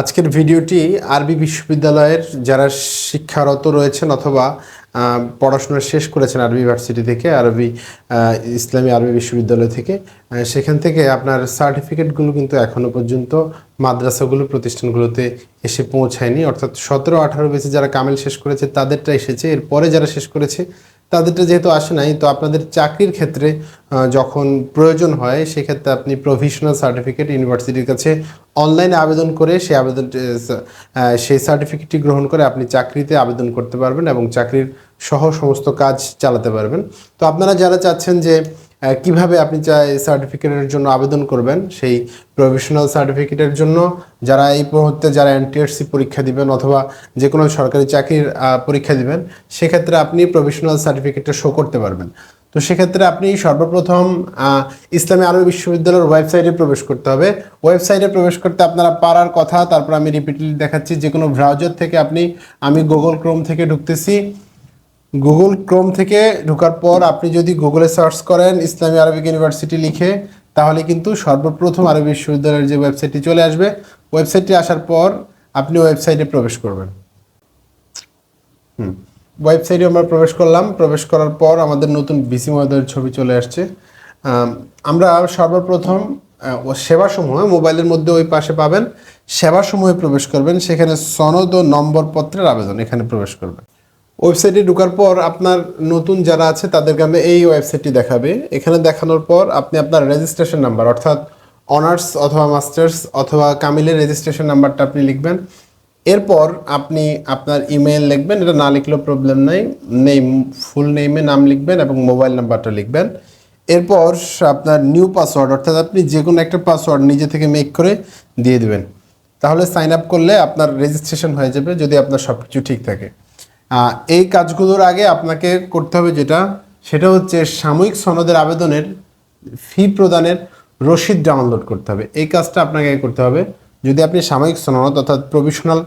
আজকের ভিডিওটি আরবি বিশ্ববিদ্যালয়ের যারা শিক্ষারত রয়েছেন অথবা পড়াশোনা শেষ করেছেন আরবি ইউনিভার্সিটি থেকে, আরবি ইসলামী আরবি বিশ্ববিদ্যালয় থেকে সেখান থেকে আপনার সার্টিফিকেটগুলো কিন্তু এখনও পর্যন্ত মাদ্রাসাগুলো, প্রতিষ্ঠানগুলোতে এসে পৌঁছায়নি। অর্থাৎ সতেরো আঠারো বেসে যারা কামেল শেষ করেছে, তাদেরটা এসেছে। এরপরে যারা শেষ করেছে তাদেরটা যেহেতু আসে নাই, তো আপনাদের চাকরির ক্ষেত্রে যখন প্রয়োজন হয়, সেক্ষেত্রে আপনি প্রভিশনাল সার্টিফিকেট ইউনিভার্সিটির কাছে অনলাইনে আবেদন করে সেই আবেদন সেই সার্টিফিকেটটি গ্রহণ করে আপনি চাকরিতে আবেদন করতে পারবেন এবং চাকরির সহ সমস্ত কাজ চালাতে পারবেন। তো আপনারা যারা চাচ্ছেন যে কীভাবে আপনি চাই সার্টিফিকেটের জন্য আবেদন করবেন, সেই প্রভিশনাল সার্টিফিকেটের জন্য যারা এই মুহূর্তে যারা এনটিআরসি পরীক্ষা দিবেন অথবা যে কোনো সরকারি চাকরির পরীক্ষা দিবেন, সেক্ষেত্রে আপনি প্রভিশনাল সার্টিফিকেটটা শো করতে পারবেন। তো সেক্ষেত্রে আপনি সর্বপ্রথম ইসলামী আরবি বিশ্ববিদ্যালয়ের ওয়েবসাইটে প্রবেশ করতে হবে। ওয়েবসাইটে প্রবেশ করতে আপনারা পারার কথা, তারপর আমি রিপিটলি দেখাচ্ছি যে কোনো ব্রাউজার থেকে আপনি, আমি গুগল ক্রোম থেকে ঢুকতেছি। গুগল ক্রোম থেকে ঢোকার পর আপনি যদি গুগলে সার্চ করেন ইসলামী আরবিক ইউনিভার্সিটি লিখে, তাহলে কিন্তু সর্বপ্রথম আরবি বিশ্ববিদ্যালয়ের যে ওয়েবসাইটটি চলে আসবে ওয়েবসাইটটি আসার পর আপনি ওয়েবসাইটে প্রবেশ করবেন। হুম। ওয়েবসাইটে আমরা প্রবেশ করলাম। প্রবেশ করার পর আমাদের নতুন বিসি মহোদয়ের ছবি চলে আসছে। আমরা সর্বপ্রথম সেবাসমূহ মোবাইলের মধ্যে ওই পাশে পাবেন। সেবাসমূহে প্রবেশ করবেন। সেখানে সনদ ও নম্বরপত্রের আবেদন এখানে প্রবেশ করবেন ওয়েবসাইটে ঢোকার পর আপনার নতুন যারা আছে, তাদেরকে আমরা এই ওয়েবসাইটটি দেখাবে। এখানে দেখানোর পর আপনি আপনার রেজিস্ট্রেশন নাম্বার অর্থাৎ অনার্স অথবা মাস্টার্স অথবা কামিলের রেজিস্ট্রেশন নাম্বারটা আপনি লিখবেন। এরপর আপনি আপনার ইমেল লিখবেন, এটা না লিখলেও প্রবলেম নাই। নেম ফুল নেমে নাম লিখবেন এবং মোবাইল নাম্বারটা লিখবেন। এরপর আপনার নিউ পাসওয়ার্ড অর্থাৎ আপনি যে কোনো একটা পাসওয়ার্ড নিজে থেকে মেক করে দিয়ে দেবেন। তাহলে সাইন আপ করলে আপনার রেজিস্ট্রেশন হয়ে যাবে যদি আপনার সব কিছু ঠিক থাকে। এই কাজগুলোর আগে আপনাকে করতে হবে যেটা, সেটা হচ্ছে সাময়িক সনদের আবেদনের ফি প্রদানের রসিদ ডাউনলোড করতে হবে। এই কাজটা আপনাকে করতে হবে। যদি আপনি সাময়িক সনদ অর্থাৎ প্রভিশনাল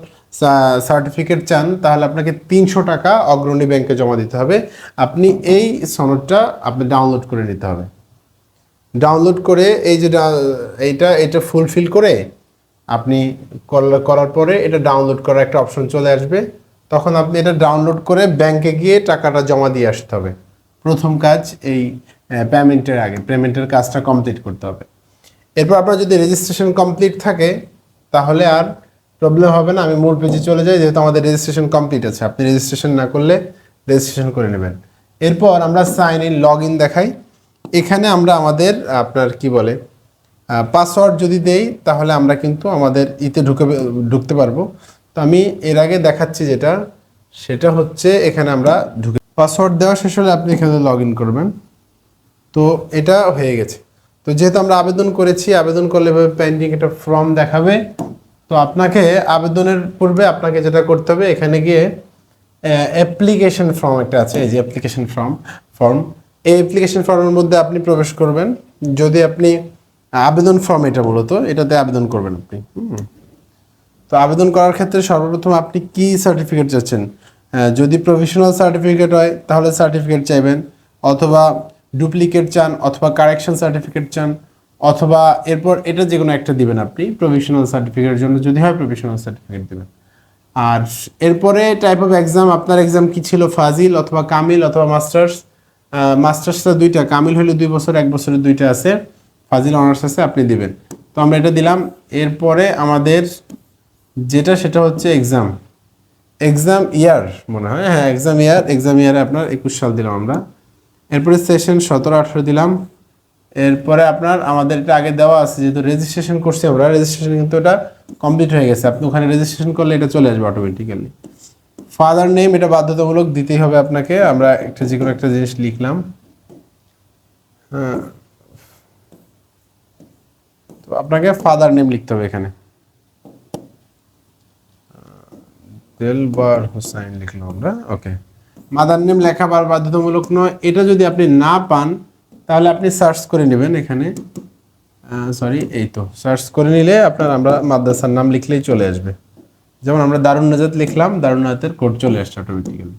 সার্টিফিকেট চান, তাহলে আপনাকে তিনশো টাকা অগ্রণী ব্যাংকে জমা দিতে হবে। আপনি এই সনদটা আপনি ডাউনলোড করে নিতে হবে। ডাউনলোড করে এই যে এইটা এটা ফুলফিল করে আপনি কর- করার পরে এটা ডাউনলোড করার একটা অপশন চলে আসবে। তখন আপনি এটা ডাউনলোড করে ব্যাংকে গিয়ে টাকাটা জমা দিয়ে আসতে হবে। প্রথম কাজ এই পেমেন্টের আগে পেমেন্টের কাজটা কমপ্লিট করতে হবে। এরপর আপনার যদি রেজিস্ট্রেশন কমপ্লিট থাকে, তাহলে আর প্রবলেম হবে না, আমি মূল পেজে চলে যাই, যেহেতু আমাদের রেজিস্ট্রেশন কমপ্লিট আছে। আপনি রেজিস্ট্রেশন না করলে রেজিস্ট্রেশন করে নেবেন। এরপর আমরা সাইন ইন লগ ইন দেখাই। এখানে আমরা আমাদের, আপনার কি বলে পাসওয়ার্ড যদি দেই, তাহলে আমরা কিন্তু আমাদের ইতে ঢুকে, ঢুকতে পারব। তো আমি এর আগে দেখাচ্ছি যেটা, সেটা হচ্ছে এখানে আমরা ঢুকে পাসওয়ার্ড দেওয়া শেষ হলে আপনি এখানে লগ ইন করবেন। তো এটা হয়ে গেছে। তো যেহেতু আমরা আবেদন করেছি, আবেদন করলে এভাবে পেন্ডিং একটা ফর্ম দেখাবে। তো আপনাকে আবেদনের পূর্বে আপনাকে যেটা করতে হবে, এখানে গিয়ে অ্যাপ্লিকেশন ফর্ম একটা আছে। এই যে অ্যাপ্লিকেশন ফর্ম ফর্ম এই অ্যাপ্লিকেশন ফর্মের মধ্যে আপনি প্রবেশ করবেন। যদি আপনি আবেদন ফর্ম এটা মূলত, এটাতে আবেদন করবেন আপনি। তো আবেদন করার ক্ষেত্রে সর্বপ্রথম আপনি কি সার্টিফিকেট চাচ্ছেন? যদি প্রফেশনাল সার্টিফিকেট হয়, তাহলে সার্টিফিকেট চাইবেন, অথবা ডুপ্লিকেট চান, অথবা কারেকশন সার্টিফিকেট চান, অথবা এরপর এটা যে কোনো একটা দিবেন আপনি প্রফেশনাল সার্টিফিকেটের জন্য যদি হয় প্রফেশনাল সার্টিফিকেট দেবেন। আর এরপরে টাইপ অফ এক্সাম আপনার এক্সাম কি ছিল? ফাজিল অথবা কামিল অথবা মাস্টার্স? মাস্টার্সটা দুইটা, কামিল হলে দুই বছর, এক বছরের দুইটা আছে, ফাজিল, অনার্স আছে, আপনি দিবেন। তো আমরা এটা দিলাম। এরপরে আমাদের যেটা সেটা হচ্ছে এক্সাম এক্সাম ইয়ার মনে হয়। হ্যাঁ এক্সাম ইয়ার এক্সাম ইয়ারে আপনার একুশ সাল দিলাম আমরা। এরপরে সেশন সতেরো, আঠেরো দিলাম। এরপরে আপনার আমাদের এটা আগে দেওয়া আছে যেহেতু রেজিস্ট্রেশন করছি আমরা। রেজিস্ট্রেশন কিন্তু এটা কমপ্লিট হয়ে গেছে। আপনি ওখানে রেজিস্ট্রেশন করলে এটা চলে আসবে অটোমেটিক্যালি ফাদার নেম এটা বাধ্যতামূলক দিতেই হবে আপনাকে। আমরা একটা যে কোনো একটা জিনিস লিখলাম। হ্যাঁ। তো আপনাকে ফাদার নেম লিখতে হবে এখানে। দেলবার হোসাইন লিখলাম আমরা ওকে মাদার নেম লেখা বার বাধ্যতামূলক নয়, এটা যদি আপনি না পান, তাহলে আপনি সার্চ করে নেবেন এখানে। সরি এই তো, সার্চ করে নিলে আপনার আমরা মাদ্রাসার নাম লিখলেই চলে আসবে। যেমন আমরা দারুণ নাজাত লিখলাম, দারুণ নাজাতের কোড চলে আসছে অটোমেটিক্যালি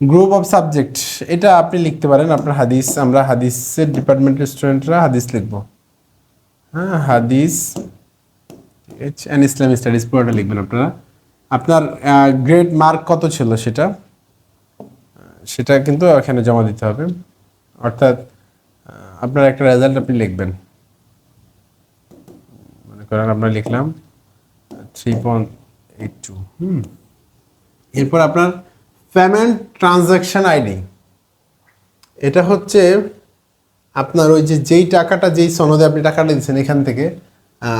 গ্রুপ অফ সাবজেক্ট এটা আপনি লিখতে পারেন, আপনার হাদিস, আমরা হাদিসের ডিপার্টমেন্টের স্টুডেন্টরা হাদিস লিখব। হ্যাঁ হাদিস অ্যান্ড ইসলামিক স্টাডিজ পুরোটা লিখবেন আপনারা। আপনার গ্রেড মার্ক কত ছিল সেটা? সেটা কিন্তু এখানে জমা দিতে হবে। অর্থাৎ আপনার একটা রেজাল্ট আপনি লিখবেন। মনে করেন আমরা লিখলাম থ্রি পয়েন্ট এইট টু হুম। এরপর আপনার পেমেন্ট ট্রানজ্যাকশন আইডি এটা হচ্ছে আপনার ওই যে যেই টাকাটা, যেই সনদে আপনি টাকাটা দিচ্ছেন এখান থেকে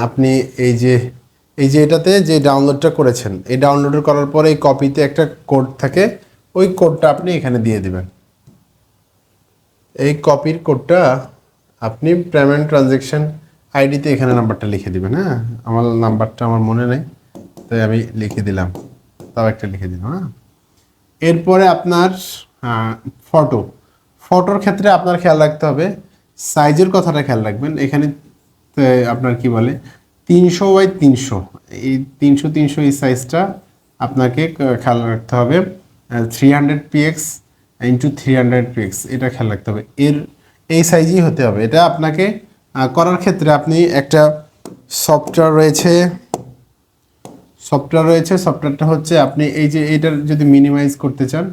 আপনি এই যে এই যে এটাতে যে ডাউনলোডটা করেছেন, এই ডাউনলোড করার পরে এই কপিতে একটা কোড থাকে, ওই কোডটা আপনি এখানে দিয়ে দিবেন। এই কপির কোডটা আপনি পেমেন্ট ট্রানজ্যাকশন আইডিতে এখানে নাম্বারটা লিখে দিবেন হ্যাঁ? আমার নাম্বারটা আমার মনে নেই, তাই আমি লিখে দিলাম। তাও একটা লিখে দিলাম হ্যাঁ? এরপরে আপনার ফটো ফটোর ক্ষেত্রে আপনার খেয়াল রাখতে হবে সাইজের কথাটা খেয়াল রাখবেন। এখানে আপনার কি বলে তিনশো বাই তিনশো। এই তিনশো তিনশো এই সাইজটা আপনাকে খেয়াল রাখতে হবে। Three hundred P X into three hundred P X এটা খেয়াল রাখতে হবে। এর, এই সাইজই হতে হবে। এটা আপনাকে করার ক্ষেত্রে আপনি একটা সফটওয়্যার রয়েছে সফটওয়্যার রয়েছে। সফটওয়্যারটা হচ্ছে আপনি এই যে এইটার যদি মিনিমাইজ করতে চান,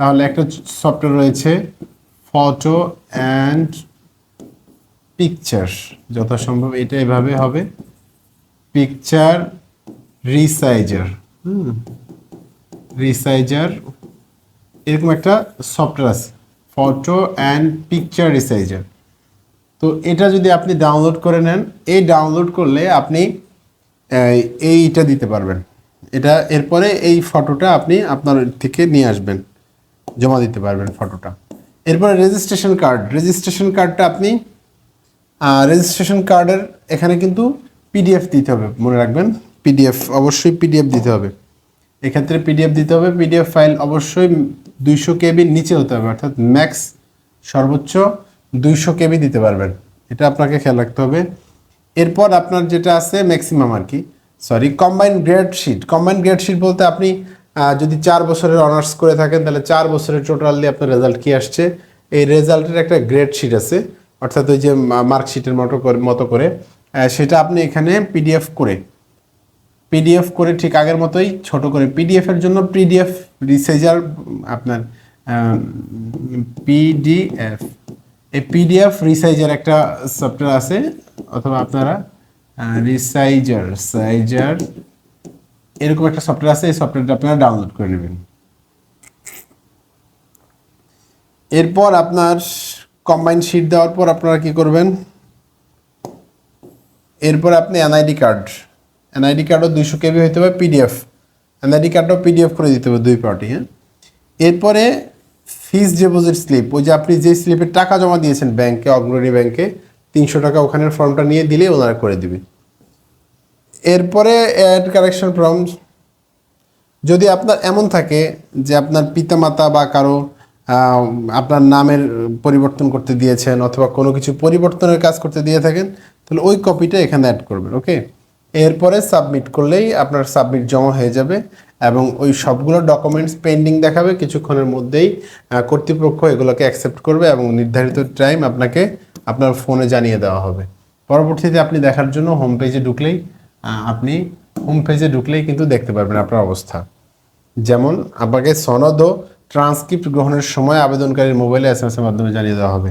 তাহলে একটা সফটওয়্যার রয়েছে ফটো অ্যান্ড পিকচার যথাসম্ভব এটা এভাবে হবে। পিকচার রিসাইজার হুম। রিসাইজার এরকম একটা সফটওয়্যার আছে ফটো অ্যান্ড পিকচার রিসাইজার তো এটা যদি আপনি ডাউনলোড করে নেন এই ডাউনলোড করলে আপনি এইটা দিতে পারবেন। এটা এরপরে এই ফটোটা আপনি আপনার থেকে নিয়ে আসবেন জমা দিতে পারবেন ফটোটা এরপরে রেজিস্ট্রেশন কার্ড রেজিস্ট্রেশন কার্ডটা আপনি রেজিস্ট্রেশন কার্ডের এখানে কিন্তু পিডিএফ দিতে হবে, মনে রাখবেন। পিডিএফ অবশ্যই পিডিএফ দিতে হবে। এক্ষেত্রে পিডিএফ দিতে হবে। পিডিএফ ফাইল অবশ্যই দুইশো কেবির নিচে হতে হবে, অর্থাৎ ম্যাক্স সর্বোচ্চ দুইশো কেবি দিতে পারবেন। এটা আপনাকে খেয়াল রাখতে হবে। এরপর আপনার যেটা আছে ম্যাক্সিমাম আর কি। Sorry combine grade sheet combine grade sheet বলতে আপনি যদি চার বছরের অনার্স করে থাকেন, তাহলে চার বছরের টোটালি আপনার রেজাল্ট কি আসছে? এই রেজাল্টের একটা গ্রেড শিট আছে, অর্থাৎ ওই যে মার্কশিটের মতো করে মতো করে। সেটা আপনি এখানে পিডিএফ করে পিডিএফ করে ঠিক আগের মতোই ছোট করে পিডিএফ এর জন্য পিডিএফ রিসাইজার আপনার পিডিএফ এই পিডিএফ রিসাইজার একটা সফটওয়্যার আছে, অথবা আপনারা রিসাইজার সাইজার এরকম একটা সফটওয়্যার আছে, এই সফটওয়্যারটা আপনারা ডাউনলোড করে নেবেন। এরপর আপনার কম্বাইন শিট দেওয়ার পর আপনারা কি করবেন? এরপর আপনি এনআইডি কার্ড এনআইডি কার্ডও দুইশো কেবি হইতে হবে পিডিএফ এনআইডি কার্ডও পিডিএফ করে দিতে হবে দুই পার্টি হ্যাঁ? এরপরে ফিস ডিপোজিট স্লিপ ওই যে আপনি যে স্লিপে টাকা জমা দিয়েছেন ব্যাংকে অগ্রণী ব্যাংকে তিনশো টাকা ওখানের ফর্মটা নিয়ে দিলেই ওনারা করে দিবে। এরপরে অ্যাড কারেকশন ফর্ম যদি আপনার, এমন থাকে যে আপনার পিতামাতা বা কারও আপনার নামের পরিবর্তন করতে দিয়েছেন অথবা কোনো কিছু পরিবর্তনের কাজ করতে দিয়ে থাকেন, তাহলে ওই কপিটা এখানে অ্যাড করবেন ওকে এরপরে সাবমিট করলেই আপনার সাবমিট জমা হয়ে যাবে এবং ওই সবগুলো ডকুমেন্টস পেন্ডিং দেখাবে, কিছুক্ষণের মধ্যেই কর্তৃপক্ষ এগুলোকে অ্যাকসেপ্ট করবে এবং নির্ধারিত টাইম আপনাকে আপনার ফোনে জানিয়ে দেওয়া হবে। পরবর্তীতে আপনি দেখার জন্য হোম পেজে ঢুকলেই আপনি হোম পেজে ঢুকলেই কিন্তু দেখতে পারবেন আপনার অবস্থা। যেমন, আপনাকে সনদ ও ট্রান্সক্রিপ্ট গ্রহণের সময় আবেদনকারীর মোবাইলে এস এর মাধ্যমে জানিয়ে দেওয়া হবে।